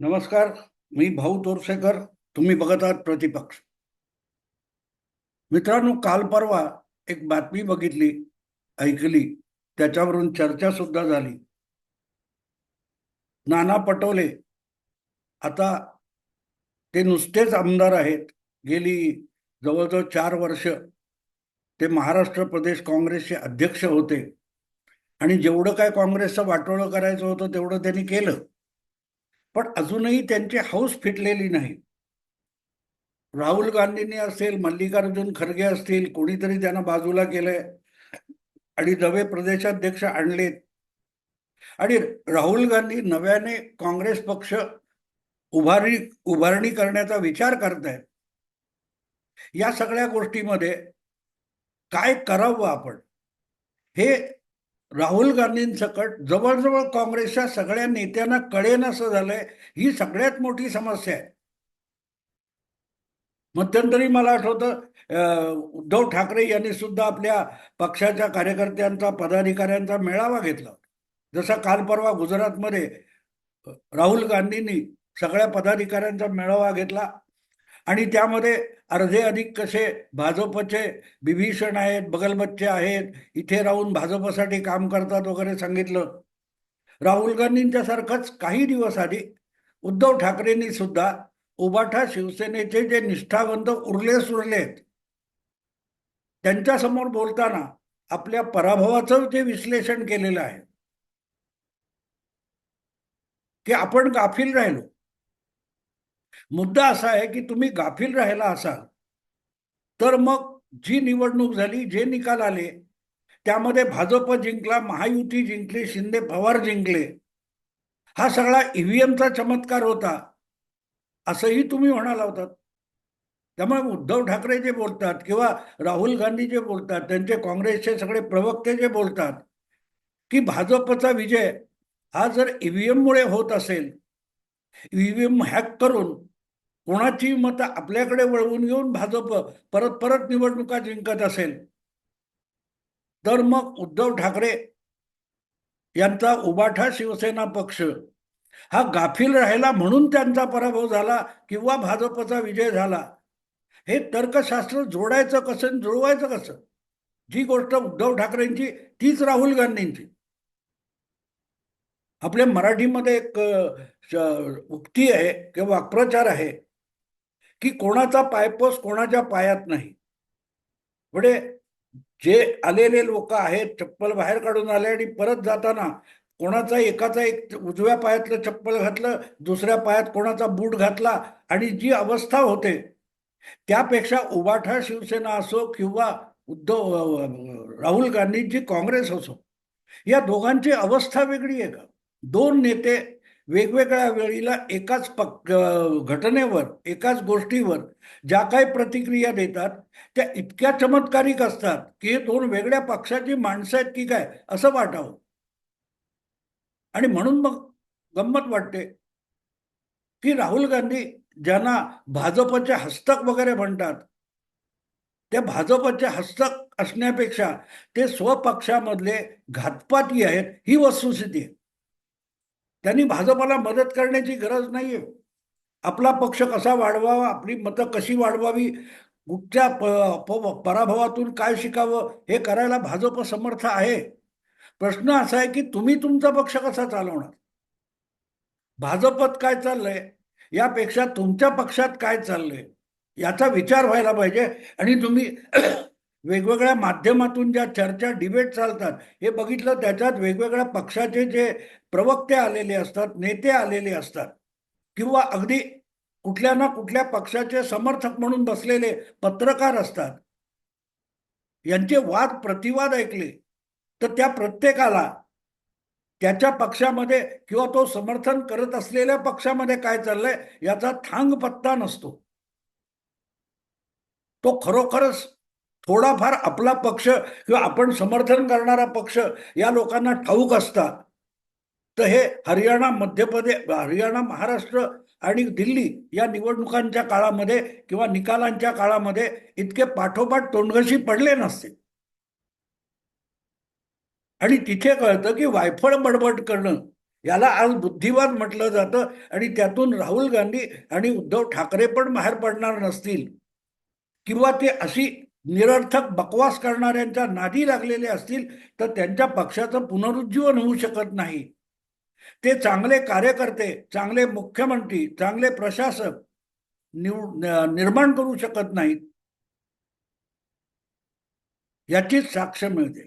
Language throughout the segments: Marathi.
नमस्कार मी भाऊ तोरसेकर तुम्ही बघत आहात प्रतिपक्ष. मित्रांनो काल परवा एक बातमी बघितली ऐकली त्याच्यावरून चर्चा सुद्धा झाली. नाना पटोले आता ते नुसतेच आमदार आहेत गेली जवळजवळ चार वर्ष ते महाराष्ट्र प्रदेश काँग्रेसचे अध्यक्ष होते. आणि जेवढं काय काँग्रेसचं वाटोळं करायचं होतं तेवढं त्यांनी केलं. पण अजूनही त्यांची हौस फिटलेली नाही. राहुल गांधींनी असेल मल्लिकार्जुन खरगे असतील कोणीतरी त्यांना बाजूला केलंय आणि नवे प्रदेशाध्यक्ष आणलेत. आणि राहुल गांधी नव्याने काँग्रेस पक्ष उभारणी उभारणी करण्याचा विचार करतायत. या सगळ्या गोष्टीमध्ये काय करावं आपण? हे राहुल गांधींसकट जवळजवळ काँग्रेसच्या सगळ्या नेत्यांना कळेन असं झालंय ही सगळ्यात मोठी समस्या आहे. मध्यंतरी मला आठवतं उद्धव ठाकरे यांनी सुद्धा आपल्या पक्षाच्या कार्यकर्त्यांचा पदाधिकाऱ्यांचा मेळावा घेतला जसा काल परवा गुजरातमध्ये राहुल गांधींनी सगळ्या पदाधिकाऱ्यांचा मेळावा घेतला आणि त्यामध्ये अर्धे अधिक कसे भाजपचे विभीषण आहेत बगलबच्चे आहेत इथे राहून भाजपसाठी काम करतात वगैरे सांगितलं. राहुल गांधींच्या सारखंच काही दिवस आधी उद्धव ठाकरेंनी सुद्धा उबाठा शिवसेनेचे जे निष्ठावंत उरले सुरलेत त्यांच्यासमोर बोलताना आपल्या पराभवाचं जे विश्लेषण केलेलं आहे की आपण गाफील राहिलो. मुद्दा असा आहे की तुम्ही गाफील राहिला असाल तर मग जी निवडणूक झाली जे निकाल आले त्यामध्ये भाजप जिंकला महायुती जिंकली शिंदे पवार जिंकले हा सगळा ईव्हीएमचा चमत्कार होता असंही तुम्ही म्हणाला होतात त्यामुळे उद्धव ठाकरे जे बोलतात किंवा राहुल गांधी जे बोलतात त्यांचे काँग्रेसचे सगळे प्रवक्ते जे बोलतात की भाजपचा विजय हा जर ईव्हीएममुळे होत असेल ईव्हीएम हॅक करून कोणाची मतं आपल्याकडे वळवून घेऊन भाजप परत परत निवडणुका जिंकत असेल? तर मग उद्धव ठाकरे यांचा उबाठा शिवसेना पक्ष हा गाफील राहिला म्हणून त्यांचा पराभव झाला किंवा भाजपचा विजय झाला? हे तर्कशास्त्र जोडायचं कसं आणि जुळवायचं कसं? जी गोष्ट उद्धव ठाकरेंची तीच राहुल गांधींची. आपल्या मराठीमध्ये एक श- उक्ती आहे किंवा वाक्प्रचार आहे. की कोणाचा पायपोस कोणाच्या पायात नाही. म्हणजे जे आलेले लोक आहेत चप्पल बाहेर काढून आले आणि परत जाताना कोणाचा एकाचा एक उजव्या पायातलं चप्पल घातलं दुसऱ्या पायात कोणाचा बूट घातला आणि जी अवस्था होते त्यापेक्षा उबाठा शिवसेना असो किंवा उद्धव राहुल गांधींची काँग्रेस असो या दोघांची अवस्था वेगळी आहे का? दोन नेते वेगवेगळ्या वेळीला एकाच पक घटनेवर एकाच गोष्टीवर ज्या काही प्रतिक्रिया देतात त्या इतक्या चमत्कारिक असतात की हे दोन वेगळ्या पक्षाची माणसं आहेत की काय असं वाटावं. आणि म्हणून मग गंमत वाटते की राहुल गांधी ज्यांना भाजपचे हस्तक वगैरे म्हणतात त्या भाजपचे हस्तक असण्यापेक्षा ते स्वपक्षामधले घातपाती आहेत ही वस्तुस्थिती आहे. त्यांनी भाजपाला मदत करण्याची गरज नाहीये. आपला पक्ष कसा वाढवावा आपली मतं कशी वाढवावी कुठच्या प- प- पराभवातून काय शिकावं हे करायला भाजप समर्थ आहे. प्रश्न असा आहे की तुम्ही तुमचा पक्ष कसा चालवणार? भाजपत काय चाललंय? यापेक्षा तुमच्या पक्षात काय चाललंय? याचा विचार व्हायला पाहिजे. आणि तुम्ही वेगवेगळ्या माध्यमातून ज्या चर्चा डिबेट चालतात हे बघितलं त्याच्यात वेगवेगळ्या पक्षाचे जे प्रवक्ते आलेले असतात नेते आलेले असतात किंवा अगदी कुठल्या ना कुठल्या पक्षाचे समर्थक म्हणून बसलेले पत्रकार असतात यांचे वाद प्रतिवाद ऐकले तर त्या प्रत्येकाला त्याच्या पक्षामध्ये किंवा तो समर्थन करत असलेल्या पक्षामध्ये काय चाललंय याचा थांग पत्ता नसतो. तो खरोखरच थोडाफार आपला पक्ष किंवा आपण समर्थन करणारा पक्ष या लोकांना ठाऊक असता तर हे हरियाणा मध्य प्रदेश हरियाणा महाराष्ट्र आणि दिल्ली या निवडणुकांच्या काळामध्ये किंवा निकालांच्या काळामध्ये इतके पाठोपाठ तोंडघशी पडले नसते. आणि तिथे कळतं की वायफळ बडबड करणं याला आज बुद्धिवाद म्हटलं जातं आणि त्यातून राहुल गांधी आणि उद्धव ठाकरे पण बाहेर पडणार नसतील. किंवा ते अशी निरर्थक बकवास करणाऱ्यांच्या नादी लागलेले असतील तर त्यांच्या पक्षाचं पुनरुज्जीवन होऊ शकत नाही. ते चांगले कार्यकर्ते चांगले मुख्यमंत्री चांगले प्रशासक निव निर्माण करू शकत नाहीत. याचीच साक्ष मिळते.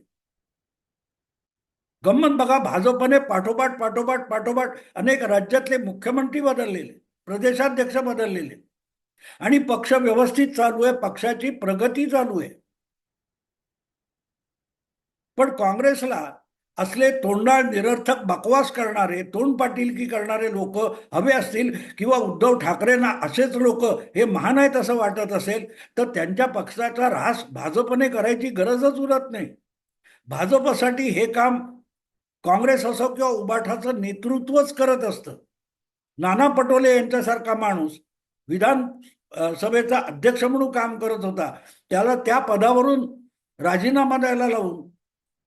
गंमत बघा भाजपने पाठोपाठ पाठोपाठ पाठोपाठ अनेक राज्यातले मुख्यमंत्री बदललेले प्रदेशाध्यक्ष बदललेले. आणि पक्ष व्यवस्थित चालू आहे पक्षाची प्रगती चालू आहे. पण काँग्रेसला असले तोंडाळ निरर्थक बकवास करणारे तोंड पाटीलकी करणारे लोक हवे असतील किंवा उद्धव ठाकरेंना असेच लोक हे महान आहेत असं वाटत असेल तर त्यांच्या पक्षाचा ऱ्हास भाजपने करायची गरजच उरत नाही. भाजपसाठी हे काम काँग्रेस असो किंवा उबाठाचं नेतृत्वच करत असतं. नाना पटोले यांच्यासारखा माणूस विधान सभेचा अध्यक्ष म्हणून काम करत होता. त्याला त्या पदावरून राजीनामा द्यायला लावून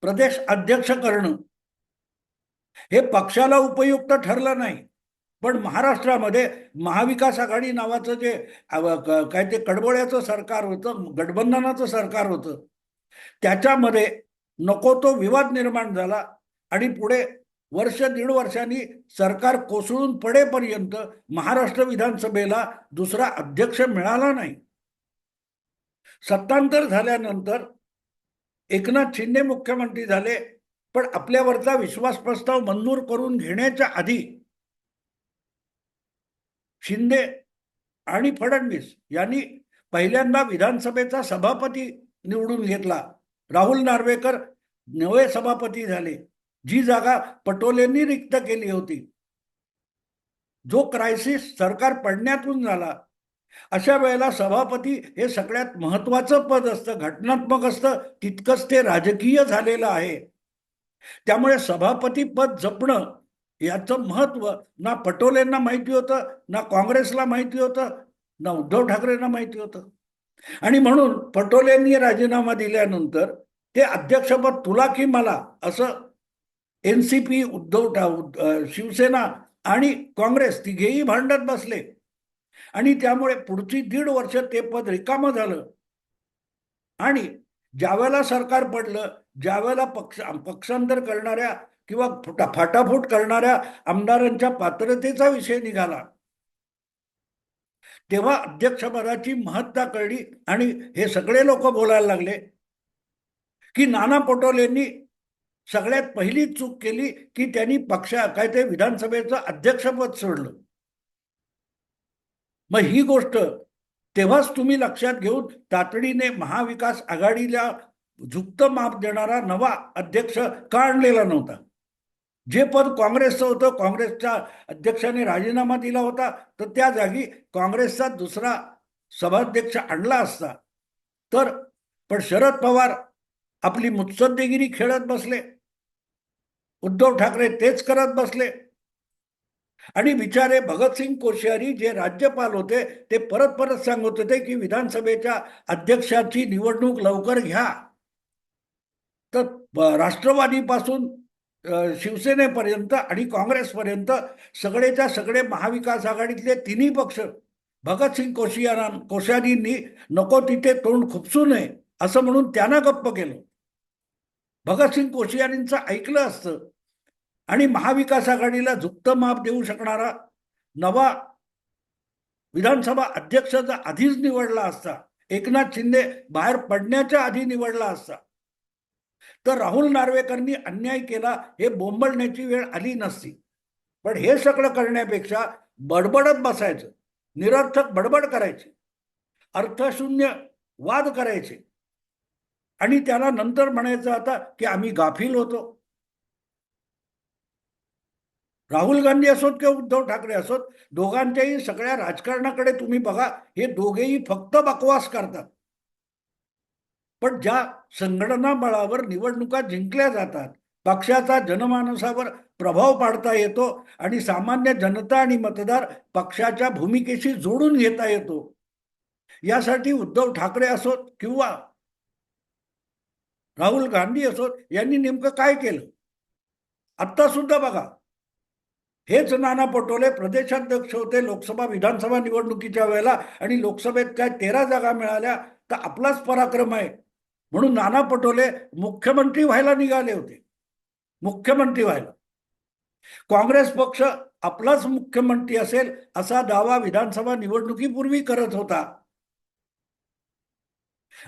प्रदेश अध्यक्ष करणं हे पक्षाला उपयुक्त ठरलं नाही. पण महाराष्ट्रामध्ये महाविकास आघाडी नावाचं जे काय ते कडबोळ्याचं सरकार होतं गठबंधनाचं सरकार होतं त्याच्यामध्ये नको तो विवाद निर्माण झाला आणि पुढे वर्ष दीड वर्षांनी सरकार कोसळून पडेपर्यंत महाराष्ट्र विधानसभेला दुसरा अध्यक्ष मिळाला नाही. सत्तांतर झाल्यानंतर एकनाथ शिंदे मुख्यमंत्री झाले पण आपल्यावरचा विश्वास प्रस्ताव मंजूर करून घेण्याच्या आधी शिंदे आणि फडणवीस यांनी पहिल्यांदा विधानसभेचा सभापती निवडून घेतला. राहुल नार्वेकर नवे सभापती झाले. जी जागा पटोलेंनी रिक्त केली होती. जो क्रायसिस सरकार पडण्यातून झाला अशा वेळेला सभापती हे सगळ्यात महत्वाचं पद असतं घटनात्मक असतं तितकंच ते राजकीय झालेलं आहे. त्यामुळे सभापती पद जपणं याचं महत्त्व ना पटोलेंना माहिती होतं ना काँग्रेसला माहिती होतं ना उद्धव ठाकरेंना माहिती होतं. आणि म्हणून पटोलेंनी राजीनामा दिल्यानंतर ते अध्यक्षपद तुला की मला असं N C P Uddhav Shiv Sena आणि काँग्रेस तिघेही भांडत बसले. आणि त्यामुळे पुढची दीड वर्ष ते पद रिकामं झालं. आणि ज्यावेळेला सरकार पडलं ज्यावेळेला पक्ष पक्षांतर करणाऱ्या किंवा फाटाफूट करणाऱ्या आमदारांच्या पात्रतेचा विषय निघाला. तेव्हा अध्यक्षपदाची महत्ता कळली आणि हे सगळे लोक बोलायला लागले की नाना पटोलेंनी सगळ्यात पहिली चूक केली की त्यांनी पक्षा काय ते विधानसभेचं अध्यक्षपद सोडलं. मग ही गोष्ट तेव्हाच तुम्ही लक्षात घेऊन तातडीने महाविकास आघाडीला झुक्त माप देणारा नवा अध्यक्ष का आणलेला नव्हता? जे पद काँग्रेसचं होतं काँग्रेसच्या अध्यक्षाने राजीनामा दिला होता तर त्या जागी काँग्रेसचा दुसरा सभाध्यक्ष आणला असता. तर पण शरद पवार आपली मुत्सद्देगिरी खेळत बसले. उद्धव ठाकरे तेच करत बसले. आणि बिचारे भगतसिंग कोश्यारी जे राज्यपाल होते ते परत परत सांगत होते की विधानसभेच्या अध्यक्षाची निवडणूक लवकर घ्या. तर राष्ट्रवादीपासून शिवसेनेपर्यंत आणि काँग्रेसपर्यंत सगळेच्या सगळे महाविकास आघाडीतले तिन्ही पक्ष भगतसिंग कोशियारा कोश्यारींनी नको तिथे तोंड खुपसू नये असं म्हणून त्यांना गप्प केलं. भगतसिंग कोशियारींचं ऐकलं असतं. आणि महाविकास आघाडीला झुक्त माप देऊ शकणारा नवा विधानसभा अध्यक्ष जर आधीच निवडला असता एकनाथ शिंदे बाहेर पडण्याच्या आधी निवडला असता तर राहुल नार्वेकरनी अन्याय केला हे बोंबळण्याची वेळ आली नसती. पण हे सगळं करण्यापेक्षा बडबडत बसायचं निरर्थक बडबड करायचे अर्थशून्य वाद करायचे. आणि त्याला नंतर म्हणायचं आता की आम्ही गाफील होतो. राहुल गांधी असोत किंवा उद्धव ठाकरे असोत दोघांच्याही सगळ्या राजकारणाकडे तुम्ही बघा हे दोघेही फक्त बकवास करतात. पण ज्या संघटना बळावर निवडणुका जिंकल्या जातात पक्षाचा जनमानसावर प्रभाव पाडता येतो आणि सामान्य जनता आणि मतदार पक्षाच्या भूमिकेशी जोडून घेता येतो. यासाठी उद्धव ठाकरे असोत किंवा राहुल गांधी असोत यांनी नेमकं काय केलं? आत्ता सुद्धा बघा. हेच नाना पटोले प्रदेशाध्यक्ष होते लोकसभा विधानसभा निवडणुकीच्या वेळेला आणि लोकसभेत काय तेरा जागा मिळाल्या तर आपलाच पराक्रम आहे. म्हणून नाना पटोले मुख्यमंत्री व्हायला निघाले होते. मुख्यमंत्री व्हायला. काँग्रेस पक्ष आपलाच मुख्यमंत्री असेल असा दावा विधानसभा निवडणुकीपूर्वी करत होता.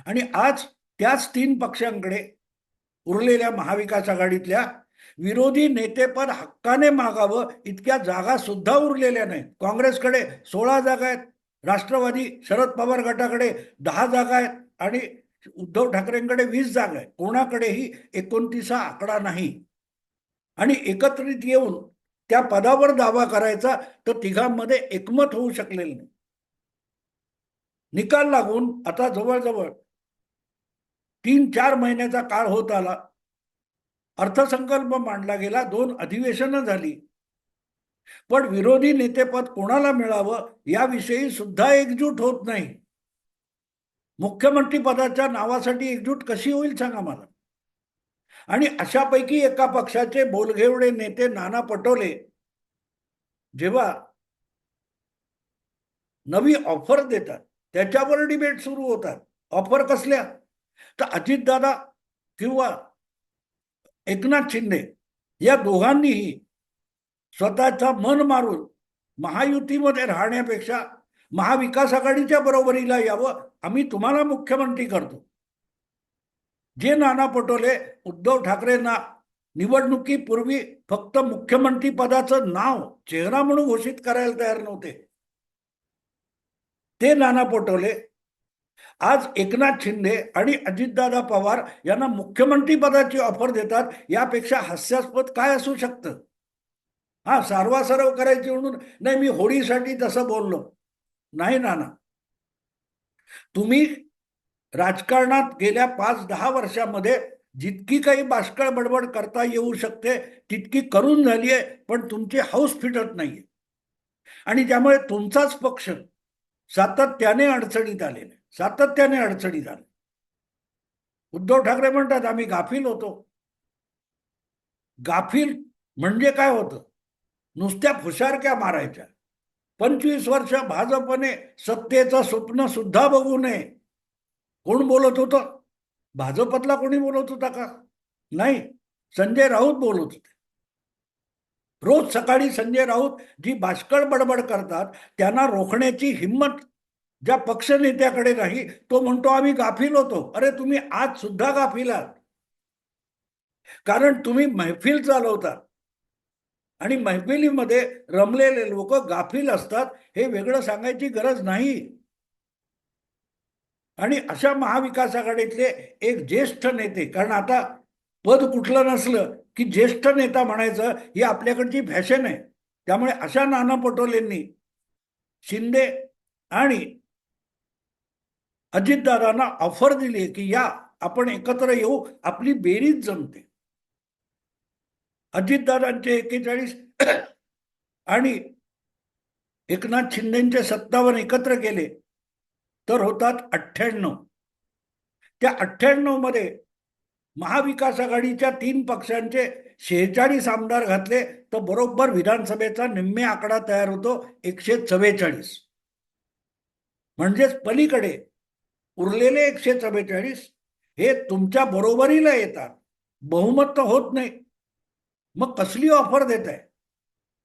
आणि आज त्याच तीन पक्षांकडे उरलेल्या महाविकास आघाडीतल्या विरोधी नेतेपद हक्काने मागावं इतक्या जागा सुद्धा उरलेल्या नाहीत. काँग्रेसकडे सोळा जागा आहेत राष्ट्रवादी शरद पवार गटाकडे दहा जागा आहेत आणि उद्धव ठाकरेंकडे वीस जागा आहेत. कोणाकडेही एकोणतीसा आकडा नाही. आणि एकत्रित येऊन त्या पदावर दावा करायचा तर तिघांमध्ये एकमत होऊ शकलेलं नाही. निकाल लागून आता जवळजवळ तीन चार महिन्याचा काळ होत आला. अर्थसंकल्प मांडला गेला दोन अधिवेशनं झाली. पण विरोधी नेतेपद कोणाला मिळावं याविषयी सुद्धा एकजूट होत नाही. मुख्यमंत्री पदाच्या नावासाठी एकजूट कशी होईल सांगा मला. आणि अशापैकी एका पक्षाचे बोलघेवडे नेते नाना पटोले जेव्हा नवी ऑफर देतात त्याच्यावर डिबेट सुरू होतात. ऑफर कसल्या? तर अजितदादा किंवा एकनाथ शिंदे या दोघांनीही स्वतःचा मन मारून महायुतीमध्ये राहण्यापेक्षा महाविकास आघाडीच्या बरोबरीला यावं आम्ही तुम्हाला मुख्यमंत्री करतो. जे नाना पटोले उद्धव ठाकरेंना निवडणुकीपूर्वी फक्त मुख्यमंत्री पदाचं नाव चेहरा म्हणून घोषित करायला तयार नव्हते. ते नाना पटोले आज एकनाथ शिंदे आणि अजितदादा पवार यांना मुख्यमंत्री पदाची ऑफर देतात यापेक्षा हास्यास्पद काय असू शकतं? हा सारवासारव करायची म्हणून नाही मी होळीसाठी तसं बोललो. नाही ना तुम्ही राजकारणात गेल्या पाच दहा वर्षामध्ये जितकी काही बाष्कळ बडबड करता येऊ शकते तितकी करून झाली आहे पण तुमची हौस फिटत नाहीये. आणि त्यामुळे तुमचाच पक्ष सातत्याने अडचणीत आलेला आहे. सातत्याने अडचणी झाल्या. उद्धव ठाकरे म्हणतात आम्ही गाफील होतो. गाफील म्हणजे काय होतं? नुसत्या फुशारक्या मारायच्या. पंचवीस वर्ष भाजपने सत्तेचं स्वप्न सुद्धा बघू नये. कोण बोलत होतं? भाजपतला कोणी बोलत होता का? नाही संजय राऊत बोलत होते. रोज सकाळी संजय राऊत जी बाष्कळ बडबड करतात त्यांना रोखण्याची हिंमत ज्या पक्षनेत्याकडे नाही तो म्हणतो आम्ही गाफील होतो. अरे तुम्ही आज सुद्धा गाफील आहात. कारण तुम्ही मैफिल चालवता आणि मैफिलीमध्ये रमलेले लोक गाफील असतात हे वेगळं सांगायची गरज नाही. आणि अशा महाविकास आघाडीतले एक ज्येष्ठ नेते कारण आता पद कुठलं नसलं की ज्येष्ठ नेता म्हणायचं ही आपल्याकडची फॅशन आहे. त्यामुळे अशा नाना पटोलेंनी शिंदे आणि अजितदादांना ऑफर दिली की या आपण एकत्र येऊ आपली बेरीज जमते. अजितदादांचे एकेचाळीस आणि एकनाथ शिंदेचे सत्तावन्न एकत्र केले तर होतात अठ्ठ्याण्णव. त्या अठ्ठ्याण्णवमध्ये महाविकास आघाडीच्या तीन पक्षांचे शेहेचाळीस आमदार घातले तर बरोबर विधानसभेचा निम्मे आकडा तयार होतो एकशे चव्वेचाळीस. म्हणजेच पलीकडे उरलेले एकशे चव्वेचाळीस हे तुमच्या बरोबरीला येतात. बहुमत तर होत नाही. मग कसली ऑफर देत आहे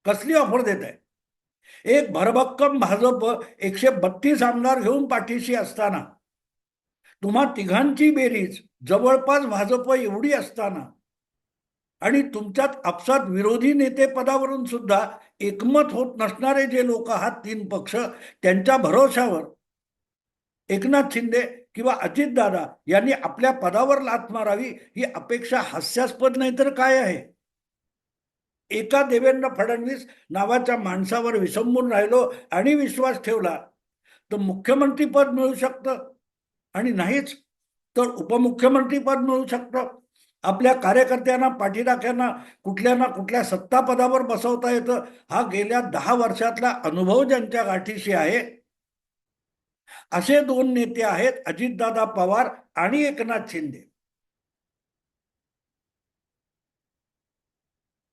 कसली ऑफर देत आहे एक भरभक्कम भाजप एकशे बत्तीस आमदार घेऊन पाठीशी असताना तुम्हा तिघांची बेरीज जवळपास भाजप एवढी असताना आणि तुमच्यात आपसात विरोधी नेते पदावरून सुद्धा एकमत होत नसणारे जे लोक आहात तीन पक्ष त्यांच्या भरोशावर एकनाथ शिंदे किंवा अजितदादा यांनी आपल्या पदावर लात मारावी ही अपेक्षा हास्यास्पद नाही तर काय आहे? एका देवेंद्र फडणवीस नावाच्या माणसावर विसंबून राहिलो आणि विश्वास ठेवला तर मुख्यमंत्रीपद मिळू शकतं? आणि नाहीच तर उपमुख्यमंत्रीपद मिळू शकतं? आपल्या कार्यकर्त्यांना पाठीराख्यांना कुठल्या ना कुठल्या सत्ता पदावर बसवता येतं? हा गेल्या दहा वर्षातला अनुभव ज्यांच्या गाठीशी आहे असे दोन नेते आहेत अजितदादा पवार आणि एकनाथ शिंदे.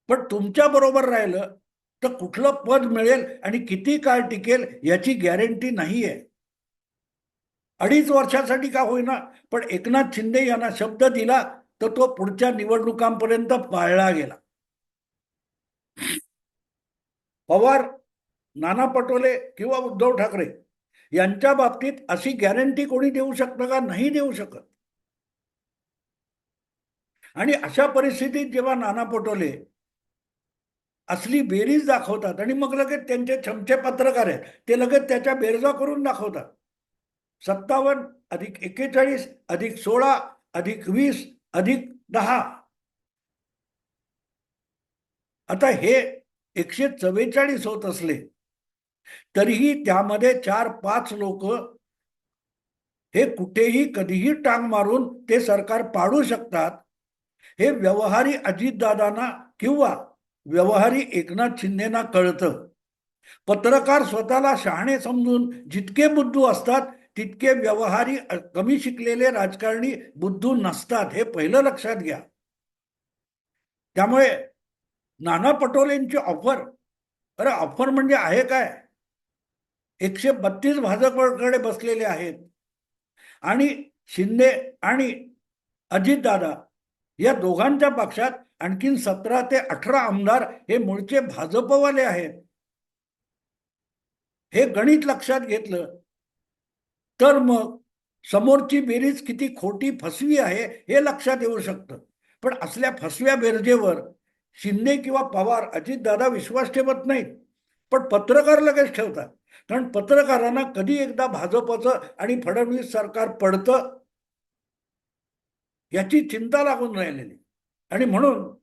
पण तुमच्या बरोबर राहिलं तर कुठलं पद मिळेल आणि किती काळ टिकेल याची गॅरंटी नाही आहे अडीच वर्षासाठी का होईना पण एकनाथ शिंदे यांना शब्द दिला तर तो पुढच्या निवडणुकांपर्यंत पाळला गेला. पवार नाना पटोले किंवा उद्धव ठाकरे यांच्या बाबतीत अशी गॅरंटी कोणी देऊ शकतं का? नाही देऊ शकत. आणि अशा परिस्थितीत जेव्हा नाना पटोले असली बेरीज दाखवतात आणि मग लगेच त्यांचे छमछे पत्रकार आहेत ते लगेच त्याच्या बेरजा करून दाखवतात. सत्तावन्न अधिक एक्केचाळीस अधिक सोळा अधिक वीस अधिक दहा. आता हे एकशे चव्वेचाळीस होत असले तरीही त्यामध्ये चार पाच लोक हे कुठेही कधीही टांग मारून ते सरकार पाडू शकतात. हे व्यवहारी अजितदादांना किंवा व्यवहारी एकनाथ शिंदेना कळतं. पत्रकार स्वतःला शहाणे समजून जितके बुद्धू असतात तितके व्यवहारी कमी शिकलेले राजकारणी बुद्धू नसतात हे पहिलं लक्षात घ्या. त्यामुळे नाना पटोलेंची ऑफर अरे ऑफर म्हणजे आहे काय? एकशे बत्तीस भाजपकडे बसलेले आहेत. आणि शिंदे आणि अजितदादा या दोघांच्या पक्षात आणखीन सतरा ते अठरा आमदार हे मूळचे भाजपवाले आहेत. हे गणित लक्षात घेतलं तर मग समोरची बेरीज किती खोटी फसवी आहे हे लक्षात येऊ शकतं. पण असल्या फसव्या बेरजेवर शिंदे किंवा पवार अजितदादा विश्वास ठेवत नाहीत. पण पत्रकार लगेच ठेवतात. कारण पत्रकारांना कधी एकदा भाजपचं आणि फडणवीस सरकार पडतं याची चिंता लागून राहिलेली. आणि म्हणून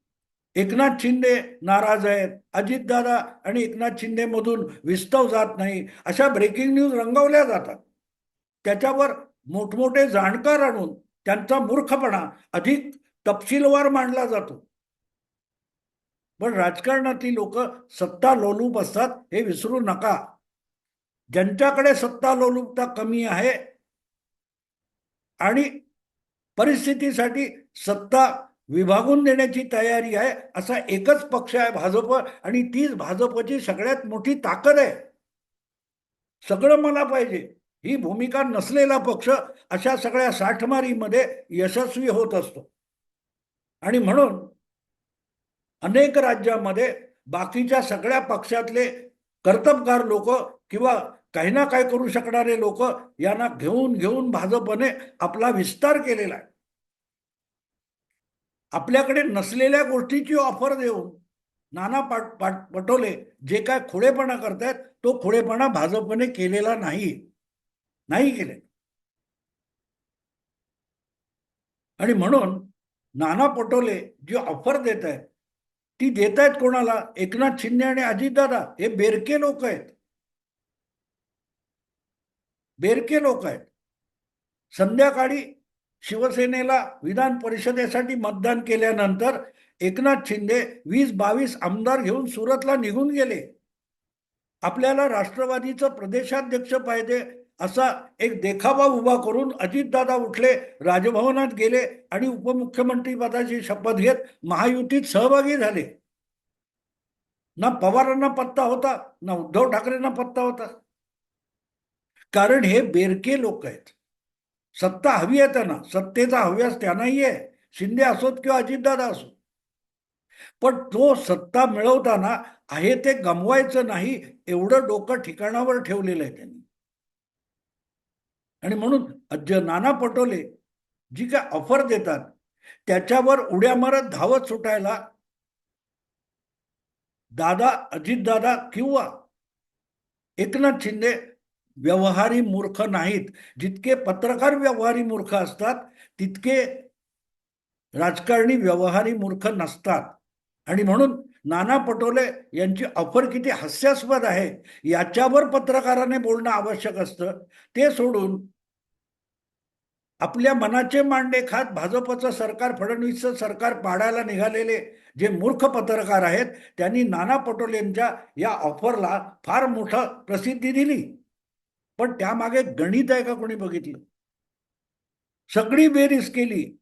एकनाथ शिंदे नाराज आहेत अजितदादा आणि एकनाथ शिंदेमधून विस्तव जात नाही अशा ब्रेकिंग न्यूज रंगवल्या जातात. त्याच्यावर मोठमोठे जाणकार आणून त्यांचा मूर्खपणा अधिक तपशीलवार मांडला जातो. पण राजकारणातली लोक सत्ता लोलूप असतात हे विसरू नका. ज्यांच्याकडे सत्ता लोलुपता कमी आहे आणि परिस्थितीसाठी सत्ता विभागून देण्याची तयारी आहे असा एकच पक्ष आहे भाजप आणि तीच भाजपची सगळ्यात मोठी ताकद आहे. सगळं मला पाहिजे ही भूमिका नसलेला पक्ष अशा सगळ्या साठमारीमध्ये यशस्वी होत असतो. आणि म्हणून अनेक राज्यामध्ये बाकीच्या सगळ्या पक्षातले कर्तबगार लोक किंवा काही ना काय करू शकणारे लोक यांना घेऊन घेऊन भाजपने आपला विस्तार केलेला आहे. आपल्याकडे नसलेल्या गोष्टीची ऑफर देऊन नाना पाट पाट पटोले जे काय खोडेपणा करतायत तो खोडेपणा भाजपने केलेला नाही. नाही केले आणि म्हणून नाना पटोले जी ऑफर देत आहेत ती देत आहेत कोणाला? एकनाथ शिंदे आणि अजितदादा हे बेरके लोक आहेत. बेरके लोक आहेत. संध्याकाळी शिवसेनेला विधान परिषदेसाठी मतदान केल्यानंतर एकनाथ शिंदे वीस बावीस आमदार घेऊन सुरतला निघून गेले. आपल्याला राष्ट्रवादीचं प्रदेशाध्यक्ष पाहिजे असा एक देखावा उभा करून अजितदादा उठले राजभवनात गेले आणि उपमुख्यमंत्री पदाची शपथ घेत महायुतीत सहभागी झाले. ना पवारांना पत्ता होता ना उद्धव ठाकरेंना पत्ता होता. कारण हे बेरके लोक आहेत. सत्ता हवी आहे त्यांना सत्तेचा हव्यास त्यांनाही आहे. शिंदे असोत किंवा अजितदादा असो पण तो सत्ता मिळवताना आहे ते गमवायचं नाही एवढं डोकं ठिकाणावर ठेवलेलं आहे त्यांनी. आणि म्हणून अज्ज नाना पटोले जी काय ऑफर देतात त्याच्यावर उड्या मारत धावत सुटायला दादा अजितदादा किंवा एकनाथ शिंदे व्यवहारी मूर्ख नाहीत. जितके पत्रकार व्यवहारी मूर्ख असतात तितके राजकारणी व्यवहारी मूर्ख नसतात. आणि म्हणून नाना पटोले यांची ऑफर किती हास्यास्पद आहे. याच्यावर पत्रकाराने बोलणं आवश्यक असतं. ते सोडून आपल्या मनाचे मांडे खात भाजपचं सरकार फडणवीसचं सरकार पाडायला निघालेले जे मूर्ख पत्रकार आहेत त्यांनी नाना पटोलेंच्या या ऑफरला फार मोठं प्रसिद्धी दिली. पण त्यामागे गणित आहे का कोणी बघितलं? सगळी बेरीज केली.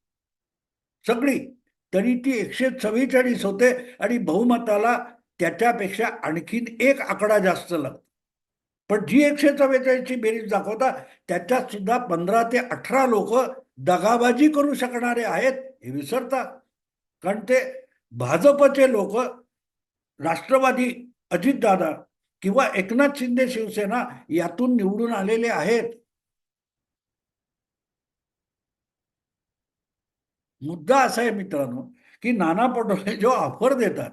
सगळी. तरी ती एकशे चव्वेचाळीस होते आणि बहुमताला त्याच्यापेक्षा आणखीन एक आकडा जास्त लागतो. पण जी एकशे चव्वेचाळीसची बेरीज दाखवता त्याच्यात सुद्धा पंधरा ते अठरा लोक दगाबाजी करू शकणारे आहेत हे विसरता. कारण ते भाजपचे लोक राष्ट्रवादी अजितदादा किंवा एकनाथ शिंदे शिवसेना यातून निवडून आलेले आहेत. मुद्दा असा आहे मित्रांनो की नाना पटोले जो ऑफर देतात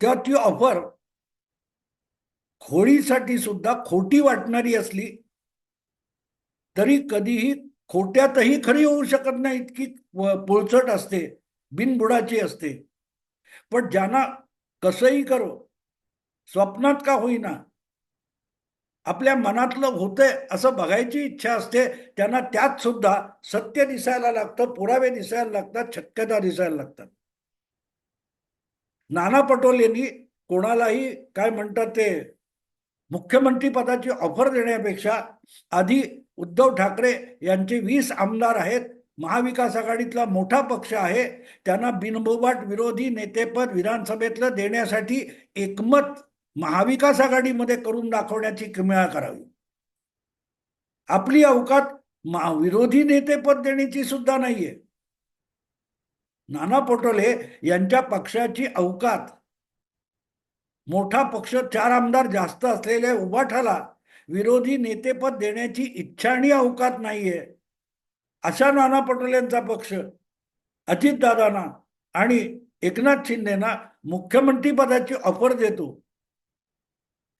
त्या ती ऑफर खोडीसाठी सुद्धा खोटी वाटणारी असली तरी कधीही खोट्यातही खरी होऊ शकत नाही इतकी पोळचट असते बिनबुडाची असते. पण ज्यांना कसंही करो स्वप्नात का होईना आपल्या मनातलं होतंय असं बघायची इच्छा असते त्यांना त्यात सुद्धा सत्य दिसायला लागतं पुरावे दिसायला लागतात शक्यता दिसायला लागतात. नाना पटोलेंनी कोणालाही काय म्हणतात ते मुख्यमंत्री पदाची ऑफर देण्यापेक्षा आधी उद्धव ठाकरे यांचे वीस आमदार आहेत महाविकास आघाडीतला मोठा पक्ष आहे त्यांना बिनबोबाट विरोधी नेतेपद विधानसभेतलं देण्यासाठी एकमत महाविकास आघाडीमध्ये करून दाखवण्याची किमया करावी. आपली अवकात विरोधी नेतेपद देण्याची सुद्धा नाहीये. नाना पटोले यांच्या पक्षाची अवकात मोठा पक्ष चार आमदार जास्त असलेल्या उभाठाला विरोधी नेतेपद देण्याची इच्छा आणि अवकात नाहीये. अशा नाना पटोलेंचा पक्ष अजितदादांना आणि एकनाथ शिंदेना मुख्यमंत्री पदाची ऑफर देतो.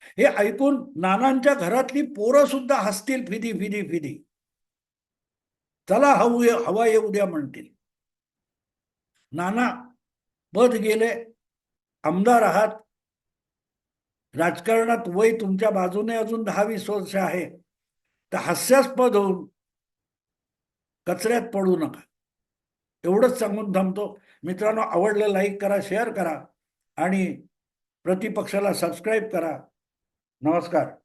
हे ऐकून नानांच्या घरातली पोरं सुद्धा हसतील फिदी फिदी फिदी. चला हवू हवा येऊ द्या म्हणतील. नाना पद गेले. आमदार आहात. राजकारणात वय तुमच्या बाजूने अजून दहा वीस वर्ष आहे. तर हास्यास्पद होऊन कचऱ्यात पडू नका. एवढंच सांगून थांबतो. मित्रांनो आवडलं लाईक करा शेअर करा आणि प्रतिपक्षाला सबस्क्राईब करा. नमस्कार